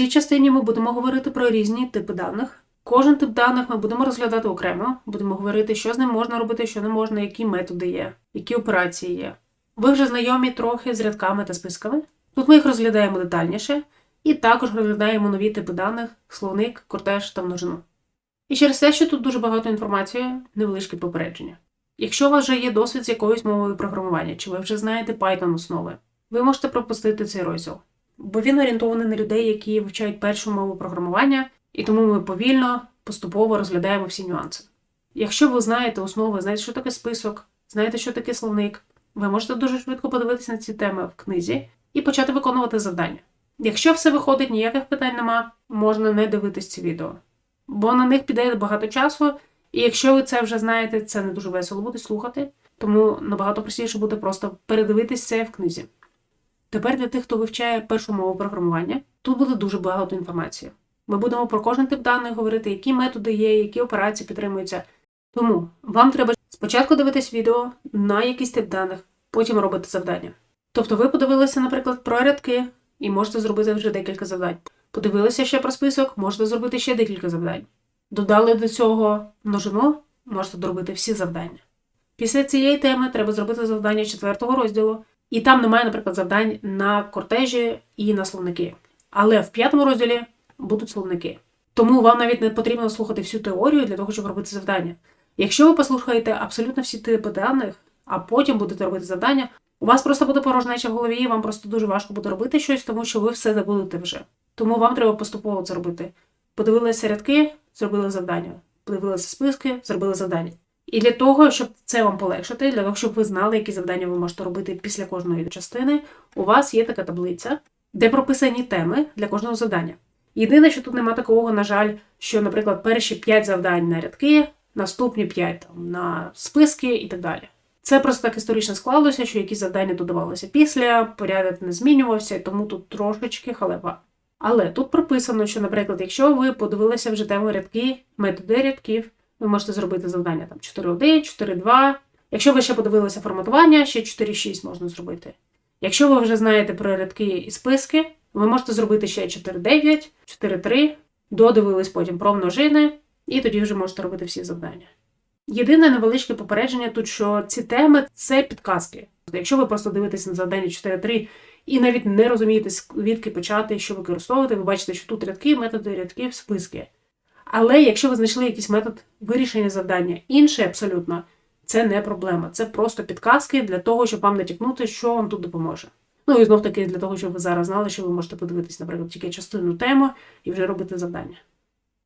цій частині ми будемо говорити про різні типи даних. Кожен тип даних ми будемо розглядати окремо, будемо говорити, що з ним можна робити, що не можна, які методи є, які операції є. Ви вже знайомі трохи з рядками та списками. Тут ми їх розглядаємо детальніше, і також розглядаємо нові типи даних, словник, кортеж та множину. І через те, що тут дуже багато інформації, невеличке попередження. Якщо у вас вже є досвід з якоюсь мовою програмування, чи ви вже знаєте Python основи, ви можете пропустити цей розділ, бо він орієнтований на людей, які вивчають першу мову програмування, і тому ми повільно, поступово розглядаємо всі нюанси. Якщо ви знаєте основи, знаєте, що таке список, знаєте, що таке словник, ви можете дуже швидко подивитися на ці теми в книзі і почати виконувати завдання. Якщо все виходить, ніяких питань нема, можна не дивитись ці відео, бо на них піде багато часу, і якщо ви це вже знаєте, це не дуже весело буде слухати, тому набагато простіше буде просто передивитись це в книзі. Тепер для тих, хто вивчає першу мову програмування, тут буде дуже багато інформації. Ми будемо про кожен тип даних говорити, які методи є, які операції підтримуються. Тому вам треба спочатку дивитись відео на якийсь тип даних, потім робити завдання. Тобто ви подивилися, наприклад, про рядки і можете зробити вже декілька завдань. Подивилися ще про список, можете зробити ще декілька завдань. Додали до цього множину, можете доробити всі завдання. Після цієї теми треба зробити завдання четвертого розділу, і там немає, наприклад, завдань на кортежі і на словники. Але в п'ятому розділі будуть словники. Тому вам навіть не потрібно слухати всю теорію для того, щоб робити завдання. Якщо ви послухаєте абсолютно всі типи даних, а потім будете робити завдання, у вас просто буде порожнеча в голові, і вам просто дуже важко буде робити щось, тому що ви все забудете вже. Тому вам треба поступово це робити. Подивилися рядки, зробили завдання. Подивилися списки, зробили завдання. І для того, щоб це вам полегшити, для того, щоб ви знали, які завдання ви можете робити після кожної частини, у вас є така таблиця, де прописані теми для кожного завдання. Єдине, що тут нема такого, на жаль, що, наприклад, перші 5 завдань на рядки, наступні 5 там, на списки і так далі. Це просто так історично склалося, що якісь завдання додавалися після, порядок не змінювався, тому тут трошечки халепа. Але тут прописано, що, наприклад, якщо ви подивилися вже тему рядки, методи рядків, ви можете зробити завдання там 4.1, 4.2. Якщо ви ще подивилися форматування, ще 4.6 можна зробити. Якщо ви вже знаєте про рядки і списки, ви можете зробити ще 4.9, 4.3, додивились потім про множини, і тоді вже можете робити всі завдання. Єдине невеличке попередження тут, що ці теми це підказки. Якщо ви просто дивитесь на завдання 4.3 і навіть не розумієте, звідки почати, що використовувати, ви бачите, що тут рядки, методи рядків, списки. Але якщо ви знайшли якийсь метод вирішення завдання, інший абсолютно, це не проблема. Це просто підказки для того, щоб вам натякнути, що вам тут допоможе. Ну і знов таки для того, щоб ви зараз знали, що ви можете подивитись, наприклад, тільки частину теми і вже робити завдання.